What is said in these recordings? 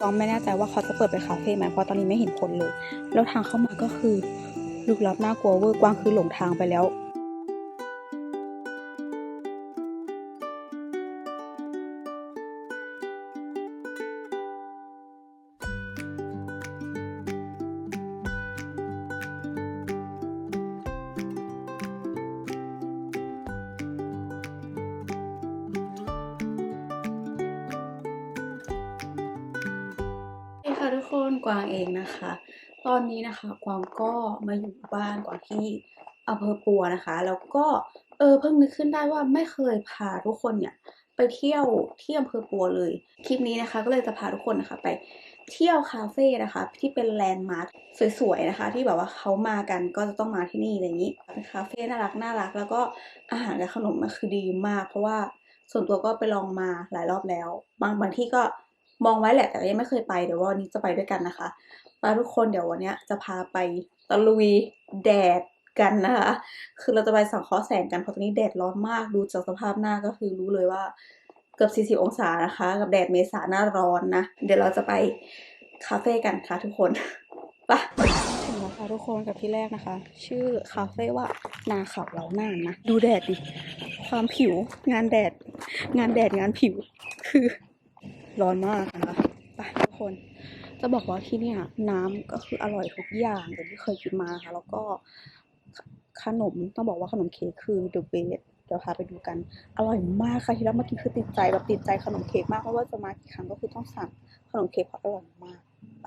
ตองไม่แน่ใจว่าเขาจะเปิดเป็นคาเฟ่ไหมเพราะตอนนี้ไม่เห็นคนเลย แล้วทางเข้ามาก็คือลึกลับน่ากลัวเวอร์กวางคือหลงทางไปแล้ว ค่ะทุกคนกวางเองนะคะ ตอนนี้นะคะกวางก็มาอยู่บ้านกวางที่อำเภอปัวนะคะ แล้วก็เออเพิ่งนึกขึ้นได้ว่าไม่เคยพาทุกคนเนี่ยไปเที่ยวที่อำเภอปัวเลย คลิปนี้นะคะ ก็เลยจะพาทุกคนนะคะไปเที่ยวคาเฟ่นะคะ ที่เป็นแลนด์มาร์คสวยๆนะคะ ที่แบบว่าเขามากันก็จะต้องมาที่นี่อะไรอย่างนี้เป็นคาเฟ่น่ารักน่ารัก แล้วก็อาหารและขนมมันคือดีมาก เพราะว่าส่วนตัวก็ไปลองมาหลายรอบแล้ว บางบางที่ก็ มองไว้แหละแต่ยังไม่เคยไปเดี๋ยววันนี้จะไปด้วยกันนะคะมาทุกคนเดี๋ยววันนี้จะพาไปตะลุยแดดกันนะคะ คือเราจะไปสังเคราะห์แสงกันเพราะตอนนี้แดดร้อนมากดูจากสภาพหน้าก็คือรู้เลยว่าเกือบ 40 องศานะคะ กับแดดเมษาหน้าร้อนนะ เดี๋ยวเราจะไปคาเฟ่กันค่ะทุกคนไปถึงแล้วค่ะทุกคนกับที่แรกนะคะ ชื่อคาเฟ่ว่านาขับเล้าน่านนะ ดูแดดดิ ความผิวงานแดด งานแดดงานผิวคือ ร้อนมากนะคะไปทุกคน จะบอกว่าที่เนี่ยน้ำก็คืออร่อยทุกอย่างอย่างที่เคยกินมาค่ะ แล้วก็ขขนมต้องบอกว่าขนมเค้กคือ the best เดี๋ยวพาไปดูกัน อร่อยมากค่ะที่เรามากินคือติดใจแบบติดใจขนมเค้กมากเพราะว่าจะมากี่ครั้งก็คือต้องสั่งขนมเค้กเพราะอร่อยมากไป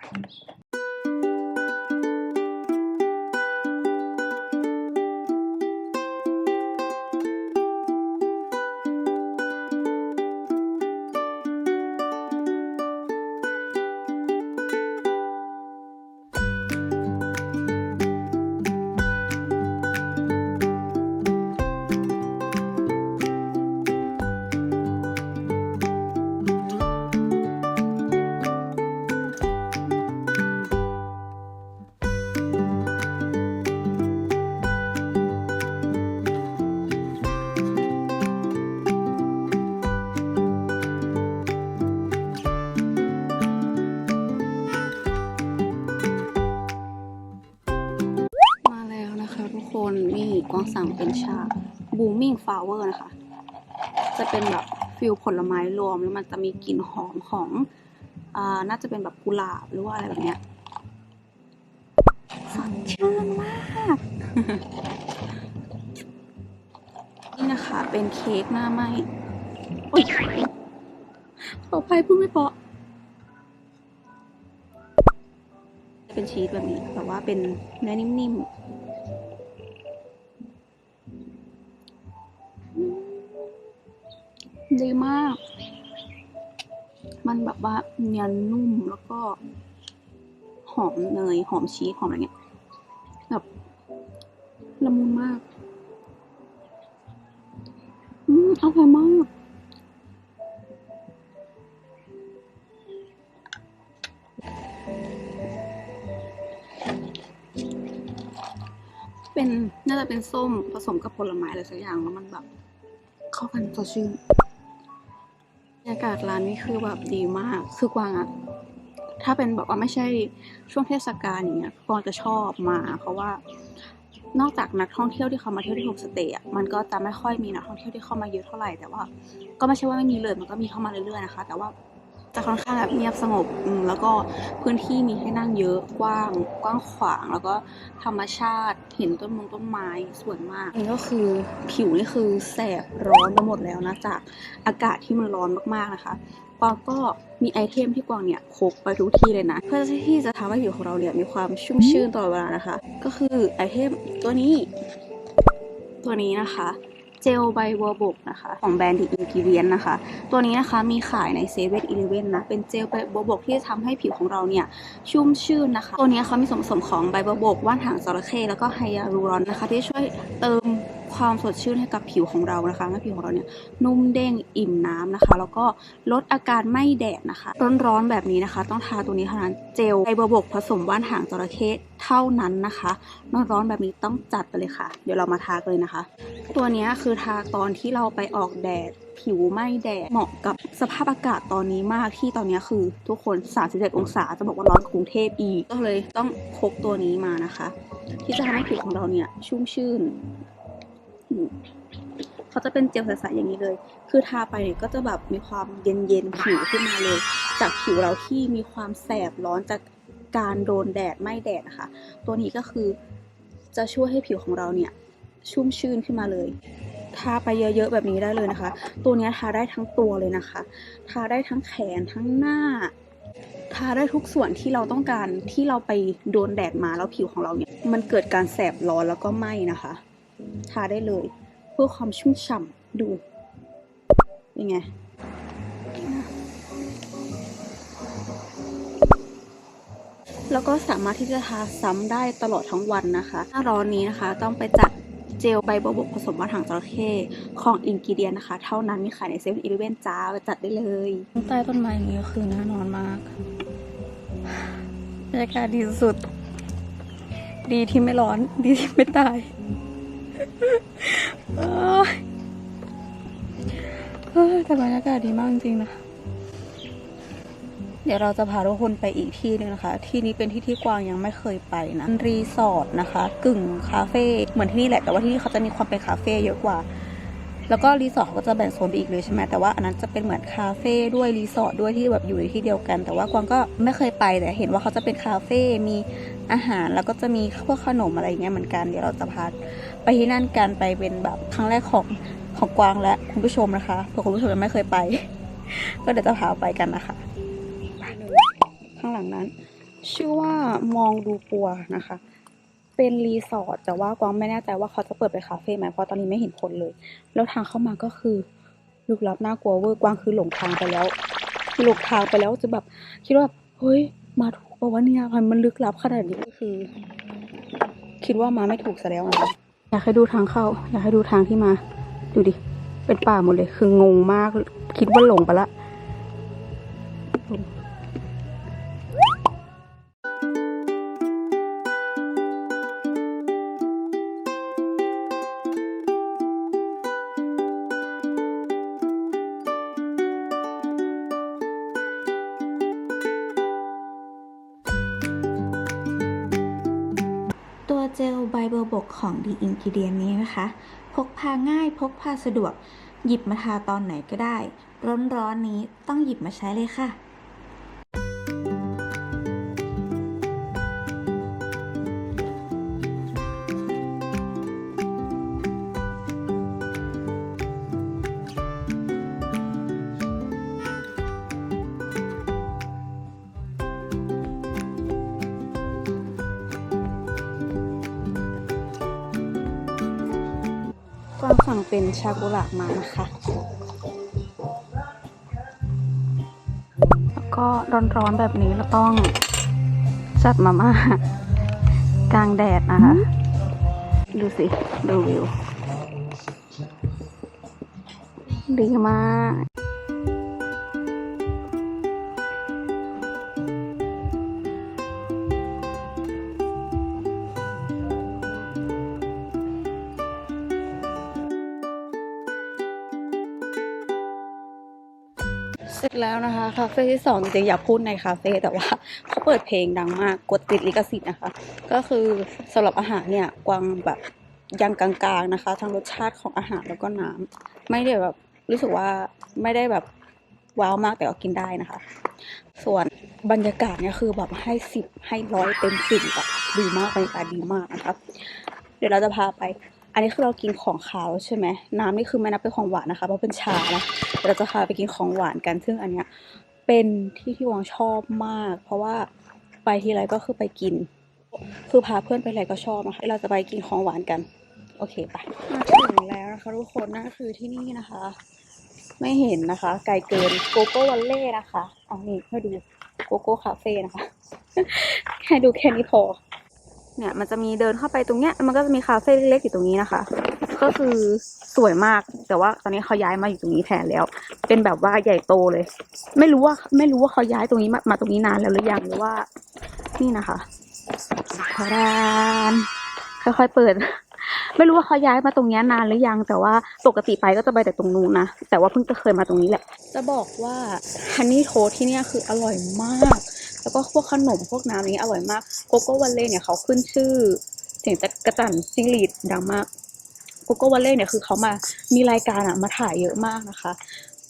booming flower นะคะ จะเป็นแบบฟิลผลไม้รวมแล้วมันจะมีกลิ่นหอมของอ่าน่าจะเป็นแบบกุหลาบหรือว่าอะไรแบบเนี้ยสดชื่นมาก นี่นะคะเป็นเค้กหน้าไหมโอ๊ยขออภัยพูดไม่เพราะเป็นชีสแบบนี้แต่ว่าเป็นเนื้อนิ่มๆ ดีมาก มันแบบว่าเนียนนุ่มแล้วก็ หอมเนย หอมชีสหอมอะไรเงี้ยแบบละมุนมาก อืมอร่อยมากเป็นน่าจะเป็นส้มผสมกับผลไม้อะไรสักอย่างแล้วมันแบบ เข้ากันสดชื่น รยากาศร้านนี้คือแบบดีมาก คือกวางอะถ้าเป็นแบบว่าไม่ใช่ช่วงเทศกาลอย่างเงี้ยกวางจะชอบมา เพราะว่านอกจากนักท่องเที่ยวที่เขามาเที่ยวที่โฮมสเตย์อะมันก็จะไม่ค่อยมีนักท่องเที่ยวที่เข้ามาเยอะเท่าไหร่แต่ว่า ก็ไม่ใช่ว่าไม่มีเลยมันก็มีเข้ามาเรื่อยๆนะคะ แต่ว่า จะค่อนข้างแบบเงียบสงบแล้วก็พื้นที่มีให้นั่งเยอะกว้างกว้างขวาง แล้วก็ธรรมชาติเห็นต้นมงต้นไม้สวยมากนี่ก็คือผิวนี่คือแสบร้อนไปหมดแล้วนะจากอากาศที่มันร้อนมากๆนะคะกวางก็มีไอเทมที่กวางเนี่ยพกไปทุกที่เลยนะ เพื่อที่จะทำให้ผิวของเราเนี่ยมีความชุ่มชื่นตลอดเวลานะคะ ก็คือไอเทมตัวนี้ ตัวนี้นะคะ เจลใบบัวบกนะคะ ของแบรนด์ดีอินกิเวียนนะคะ ตัวนี้นะคะมีขายในเซเว่นอีเลเว่นนะ เป็นเจลใบบัวบกที่จะทำให้ผิวของเราเนี่ยชุ่มชื่นนะคะ ตัวนี้เขามีส่วนผสมของใบบัวบก ว่านหางจระเข้แล้วก็ไฮยาลูรอนนะคะ ที่ช่วยเติม ความสดชื่นให้กับผิวของเรานะคะให้ผิวของเราเนี่ยนุ่มเด้งอิ่มน้ำนะคะ แล้วก็ลดอาการไม่แดดนะคะ ร้อนๆแบบนี้นะคะ ต้องทาตัวนี้เท่านั้นเจลใบบัวบกผสมว่านหางจระเข้เท่านั้นนะคะร้อนๆแบบนี้ต้องจัดไปเลยค่ะ เดี๋ยวเรามาทากันเลยนะคะ ตัวนี้คือทาตอนที่เราไปออกแดดผิวไม่แดดเหมาะกับสภาพอากาศตอนนี้มากที่ตอนนี้คือทุกคน 37 องศาจะบอกว่าร้อนกรุงเทพอีก ก็เลยต้องพกตัวนี้มานะคะ ที่จะทำให้ผิวของเราเนี่ยชุ่มชื่น เขาจะเป็นเจลใสๆอย่างนี้เลย คือทาไปเนี่ยก็จะแบบมีความเย็นๆผิวขึ้นมาเลย จากผิวเราที่มีความแสบร้อนจากการโดนแดดไม่แดดนะคะ ตัวนี้ก็คือจะช่วยให้ผิวของเราเนี่ยชุ่มชื่นขึ้นมาเลยทาไปเยอะๆแบบนี้ได้เลยนะคะ ตัวนี้ทาได้ทั้งตัวเลยนะคะ ทาได้ทั้งแขนทั้งหน้า ทาได้ทุกส่วนที่เราต้องการที่เราไปโดนแดดมาแล้วผิวของเราเนี่ยมันเกิดการแสบร้อนแล้วก็ไหม้นะคะ ทาได้เลย เพื่อความชุ่มฉ่ำดูเป็นไงแล้วก็สามารถที่จะทาซ้ำได้ตลอดทั้งวันนะคะหน้าร้อนนี้นะคะ ต้องไปจัดเจลใบบัวบกผสมมะถังจระเข้ของอินกิเดียนนะคะ เท่านั้นมีขายในเซเว่นอีเลเวนจ้าไปจัดได้เลยใต้ต้นไม้นี้คือน่านอนมากบรรยากาศดีสุด ดีที่ไม่ร้อน ดีที่ไม่ตาย แต่บรรยากาศดีมากจริงนะเดี๋ยวเราจะพาทุกคนไปอีกที่หนึงนะคะ ที่นี้เป็นที่ที่กวางยังไม่เคยไปนะรีสอร์ทนะคะ กึ่งคาเฟ่เหมือนที่นี่แหละ แต่ว่าที่นี่เขาจะมีความเป็นคาเฟ่เยอะกว่า แล้วก็รีสอร์ทก็จะแบ่งโซนไปอีกเลยใช่ไหมแต่ว่าอันนั้นจะเป็นเหมือนคาเฟ่ด้วยรีสอร์ทด้วยที่แบบอยู่ในที่เดียวกัน แต่ว่ากวางก็ไม่เคยไปแต่เห็นว่าเขาจะเป็นคาเฟ่ มีอาหารแล้วก็จะมีพวกขนมอะไรเงี้ยเหมือนกันเดี๋ยวเราจะพาไปที่นั่นกันไปเป็นแบบครั้งแรกของของกวางและคุณผู้ชมนะคะเผื่อคุณผู้ชมยังไม่เคยไป ก็เดี๋ยวจะพาไปกันนะคะข้างหลังนั้น ชื่อว่ามองดูปัวนะคะ เป็นรีสอร์ทแต่ว่ากวางไม่แน่ใจว่าเขาจะเปิดเป็นคาเฟ่ไหมเพราะตอนนี้ไม่เห็นคนเลย แล้วทางเข้ามาก็คือลึกลับน่ากลัวเวอร์กวางคือหลงทางไปแล้วหลงทางไปแล้วจะแบบคิดว่าแบบเฮ้ยมาถูกปะวะเนี่ยมันมันลึกลับขนาดนี้ก็คือ คิดว่ามาไม่ถูกซะแล้วนะอยากให้ดูทางเข้า อยากให้ดูทางที่มา ดูดิ เป็นป่าหมดเลย คืองงมาก คิดว่าหลงไปละ ตัวเจลไบเบอร์บกของ The Ingredient นี้นะคะ พกพาง่ายพกพาสะดวก หยิบมาทาตอนไหนก็ได้ ร้อนๆนี้ต้องหยิบมาใช้เลยค่ะ กวางสั่งเป็นชากุระมานะคะ แล้วก็ร้อนๆแบบนี้เราต้องจัดมาม่ากลางแดดนะคะ ดูสิ ดูวิว ดีมาก สร็จแล้วนะคะคาเฟ่ที่สองจริงๆอยากพูดในคาเฟ่แต่ว่าเขาเปิดเพลงดังมากกดติดลิขสิทธิ์นะคะ ก็คือสำหรับอาหารเนี่ยกวางแบบยังกลางๆนะคะ ทั้งรสชาติของอาหารแล้วก็น้ำไม่ได้แบบรู้สึกว่าไม่ได้แบบว้าวมากแต่ก็กินได้นะคะ ส่วนบรรยากาศเนี่ยคือแบบให้สิบให้ร้อยเต็มสิบแบบดีมากบรรยากาศดีมากนะคะ เดี๋ยวเราจะพาไป อันนี้คือเรากินของขาวใช่ไหมน้ำนี่คือไม่นับเป็นของหวานนะคะเพราะเป็นชานะเดี๋ยวเราจะพาไปกินของหวานกัน ซึ่งอันเนี้ยเป็นที่ที่วางชอบมาก เพราะว่าไปทีไรก็คือไปกิน คือพาเพื่อนไปอะไรก็ชอบนะคะเราจะไปกินของหวานกัน โอเคไปมาถึงแล้วนะคะทุกคนนั่นก็คือที่นี่นะคะ ไม่เห็นนะคะ ไกลเกินโกโก้วันเล่นะคะอ๋อนี่ให้ดูโกโก้คาเฟ่นะคะ ให้ดูแค่นี้พอ เนี่ยมันจะมีเดินเข้าไปตรงเนี้ย มันก็จะมีคาเฟ่เล็กๆอยู่ตรงนี้นะคะ ก็คือสวยมากแต่ว่าตอนนี้เขาย้ายมาอยู่ตรงนี้แทนแล้ว เป็นแบบว่าใหญ่โตเลย ไม่รู้ว่าไม่รู้ว่าเขาย้ายตรงนี้มามาตรงนี้นานแล้วหรือยังหรือว่า นี่นะคะทารานค่อยๆเปิด ไม่รู้ว่าเขาย้ายมาตรงเนี้ยนานหรือยัง แต่ว่าปกติไปก็จะไปแต่ตรงนู้นนะแต่ว่าเพิ่งจะเคยมาตรงนี้แหละ จะบอกว่าฮันนี่โทที่เนี่ยคืออร่อยมาก แล้วก็พวกขนมพวกน้ำนี้อร่อยมากโกโก้วันเล่เนี่ยเขาขึ้นชื่อเสียงจะกระจันจิงหรีดดังมากโกโก้วันเล่เนี่ยคือเขามามีรายการอะมาถ่ายเยอะมากนะคะ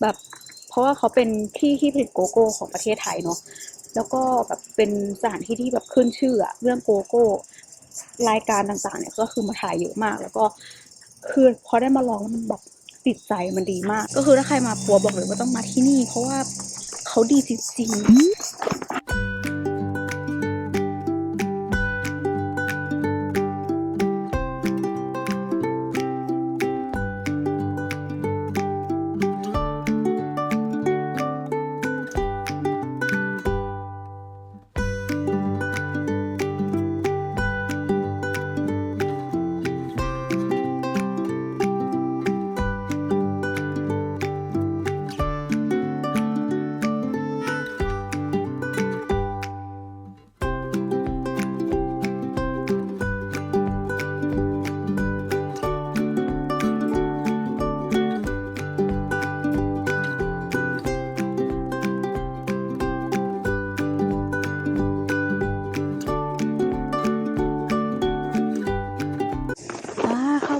แบบเพราะว่าเขาเป็นที่ที่ผลิตโกโก้ของประเทศไทยเนาะแล้วก็แบบเป็นสถานที่ที่แบบขึ้นชื่ออะเรื่องโกโก้รายการต่างๆ เนี่ยก็คือมาถ่ายเยอะมาก แล้วก็คือพอได้มาลองมันแบบติดใจมันดีมาก ก็คือถ้าใครมาปัวบอกเลยว่าต้องมาที่นี่ เพราะว่าเขาดีจริงๆ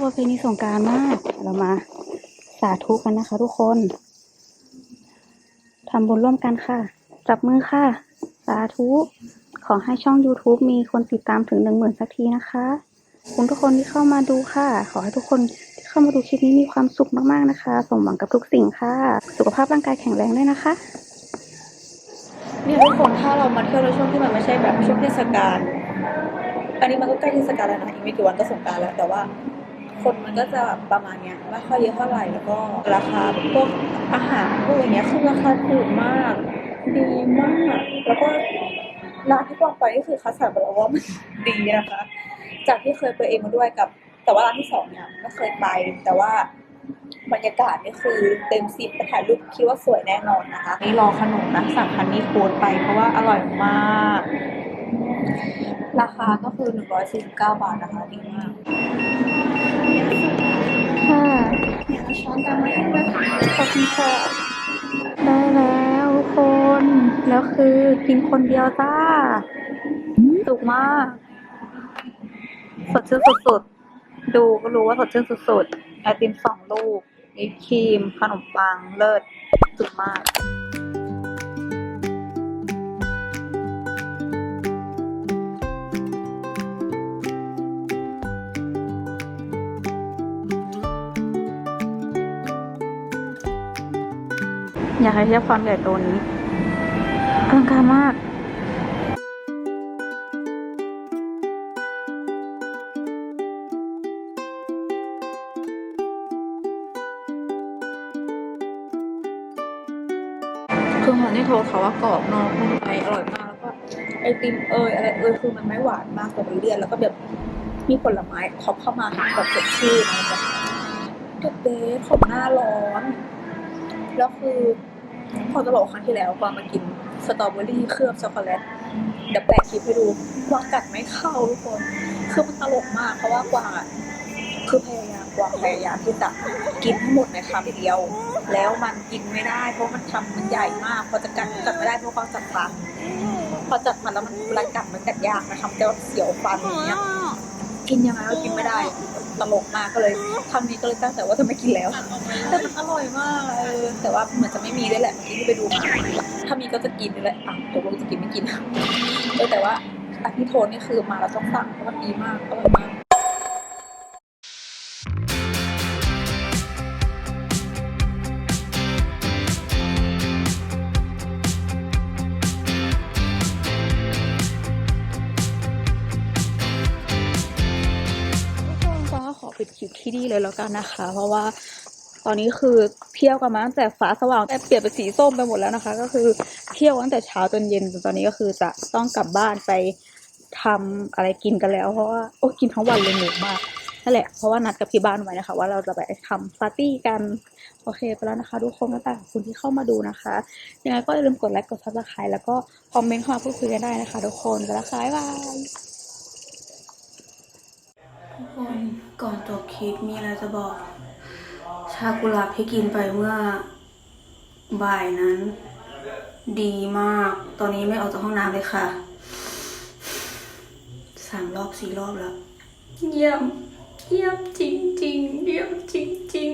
ประเพณีสงการมาก เรามาสาธุกันนะคะ ทุกคนทำบุญร่วมกันค่ะ จับมือค่ะ สาธุ ขอให้ช่อง YouTube มีคนติดตามถึงหนึ่งหมื่นสักทีนะคะขอบคุณทุกคนที่เข้ามาดูค่ะ ขอให้ทุกคนที่เข้ามาดูคลิปนี้มีความสุขมากๆนะคะ สมหวังกับทุกสิ่งค่ะ สุขภาพร่างกายแข็งแรงด้วยนะคะเนี่ยทุกคนถ้าเรามาเที่ยวในช่วงที่มันไม่ใช่แบบช่วงเทศกาล อันนี้มันก็ใกล้เทศกาลแล้วนะอีกไม่กี่วันก็สงกรารแล้ว แต่ว่า คนมันก็จะแบบประมาณเนี้ยไม่ค่อยเยอะเท่าไหร่แล้วก็ราคาพวกอาหารพวกอย่างเงี้ยคือราคาถูกมาก ดีมาก แล้วก็ร้านที่กวางไปก็คือคัสสันบอกแล้วว่ามันดีนะคะ จากที่เคยไปเองมาด้วยกับ แต่ว่าร้านที่สองเนี่ยไม่เคยไป แต่ว่าบรรยากาศนี่คือเต็มสิบไปถ่ายรูปคิดว่าสวยแน่นอนนะคะ นี่รอขนมนะสั่งคันนี้โค้ดไปเพราะว่าอร่อยมาก ราคาก็คือ 149 บาทนะคะดีมาก ค่ะเนี่ยเอาช้อนตามมาให้ด้วยค่ะขอบคุณค่ะได้แล้วคน แล้วคือกินคนเดียวจ้าสุกมาก สดชื่นสุดๆ ดูก็รู้ว่าสดชื่นสุดๆ ไอติมสองลูกไอครีม ขนมปัง เลิศสุดมาก อยากให้เทียบความใหญ่โตนี้อลังการมากคือหัวนี่โทรเขาว่ากรอบนอกนุ่มในอร่อยมากแล้วก็ไอติมเอยอะไรเอยคือมันไม่หวานมากแต่มันเลี่ยนแล้วก็แบบมีผลไม้ท็อปเข้ามาแบบสดชื่นแบบเด็ดเดทของหน้าร้อน แล้วคือพอจะบอกครั้งที่แล้วกวางมากินสตรอเบอรี่เคลือบช็อกโกแลตเดี๋ยวแปะคลิปให้ดูกวางกัดไม่เข้าทุกคนคือมันตลกมากเพราะว่ากวางอะคือพยายามกวางพยายามที่จะกินให้งหมดในคำเดียว แล้วมันกินไม่ได้ เพราะมันทำมันใหญ่มาก พอจะกัดกัดไม่ได้เพราะเขาจัดฟันพอจัดมันแล้วมันเวลากัดมันกัดยากนะคะมันจะเสียวฟันอย่างเงี้ย กินยังไงก็กินไม่ได้ตลกมากก็เลยคำนี้ก็เลยตั้งแต่ว่าจะไม่กินแล้ว แต่มันอร่อยมากเออแต่ว่าเหมือนจะไม่มีด้วยแหละเมื่อกี้ที่ไปดูมาถ้ามีก็จะกินด้วยแหละอะตกลงจะกินไม่กินเออแต่ว่าอันที่โทนนี่คือมาแล้วต้องสั่งเพราะมันดีมากอร่อยมาก ปิดคลิปที่นี่เลยแล้วกันนะคะ เพราะว่าตอนนี้คือเที่ยวกันมาตั้งแต่ฟ้าสว่างแต่เปลี่ยนเป็นสีส้มไปหมดแล้วนะคะ ก็คือเที่ยวตั้งแต่เช้าจนเย็นจนตอนนี้ก็คือจะต้องกลับบ้านไปทำอะไรกินกันแล้ว เพราะว่าโอ้กินทั้งวันเลยหนูมากนั่นแหละเพราะว่านัดกับที่บ้านไว้นะคะ ว่าเราจะไปทำปาร์ตี้กัน โอเคไปแล้วนะคะ ทุกคนแล้วแต่ขอบคุณที่เข้ามาดูนะคะยังไงก็อย่าลืมกดไลค์กดซับสไครต์แล้วก็คอมเมนต์เข้ามาพูดคุยกันได้นะคะ ทุกคนไปแล้วค่ะบ๊ายบาย ทุกคนก่อนจบคลิปมีอะไรจะบอก ชากุหลาบที่กินไปเมื่อบ่ายนั้น ดีมาก ตอนนี้ไม่ออกจากห้องน้ำเลยค่ะสามรอบสี่รอบแล้ว เยี่ยม เยี่ยมจริง